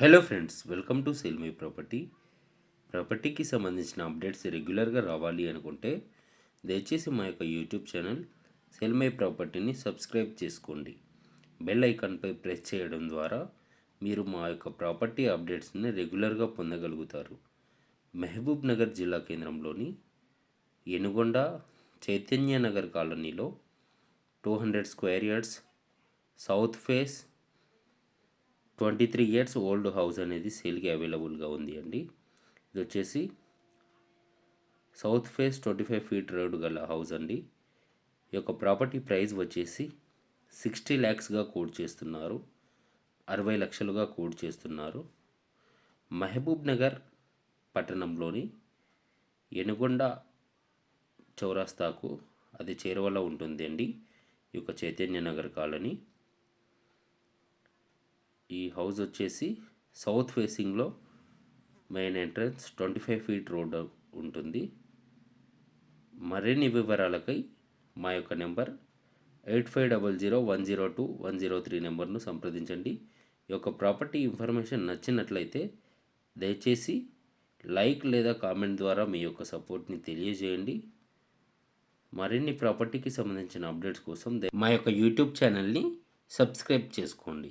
Hello friends welcome to sell me property ప్రాపర్టీకి సంబంధించిన updates రెగ్యులర్గా రావాలి అనుకుంటే దయచేసి మా యొక్క యూట్యూబ్ ఛానల్ సెల్మై ప్రాపర్టీని సబ్స్క్రైబ్ చేసుకోండి. బెల్ ఐకాన్పై ప్రెస్ చేయడం ద్వారా మీరు మా యొక్క ప్రాపర్టీ అప్డేట్స్ని రెగ్యులర్గా పొందగలుగుతారు. మహబూబ్ నగర్ జిల్లా కేంద్రంలోని ఎనుగొండ చైతన్య నగర్ కాలనీలో two hundred square yards south face twenty three years old house అనేది సేల్కి అవైలబుల్గా ఉంది అండి. ఇది వచ్చేసి south face twenty five feet road గల హౌస్ అండి. ఈ యొక్క ప్రాపర్టీ ప్రైస్ వచ్చేసి సిక్స్టీ ల్యాక్స్గా కోడ్ చేస్తున్నారు. అరవై లక్షలుగా కోడ్ చేస్తున్నారు. మహబూబ్ నగర్ పట్టణంలోని ఎనుగొండ చౌరాస్తాకు అది చేరువలో ఉంటుంది అండి ఈ యొక్క చైతన్య నగర్ కాలనీ. ఈ హౌస్ వచ్చేసి సౌత్ ఫేసింగ్లో main entrance twenty five feet road ఉంటుంది. మరిన్ని వివరాలకై మా యొక్క number eight five double zero one zero two one zero three నెంబర్ను సంప్రదించండి. ఈ యొక్క ప్రాపర్టీ ఇన్ఫర్మేషన్ నచ్చినట్లయితే దయచేసి లైక్ లేదా కామెంట్ ద్వారా మీ యొక్క సపోర్ట్ని తెలియజేయండి. మరిన్ని ప్రాపర్టీకి సంబంధించిన అప్డేట్స్ కోసం మా యొక్క యూట్యూబ్ ఛానల్ని సబ్స్క్రైబ్ చేసుకోండి.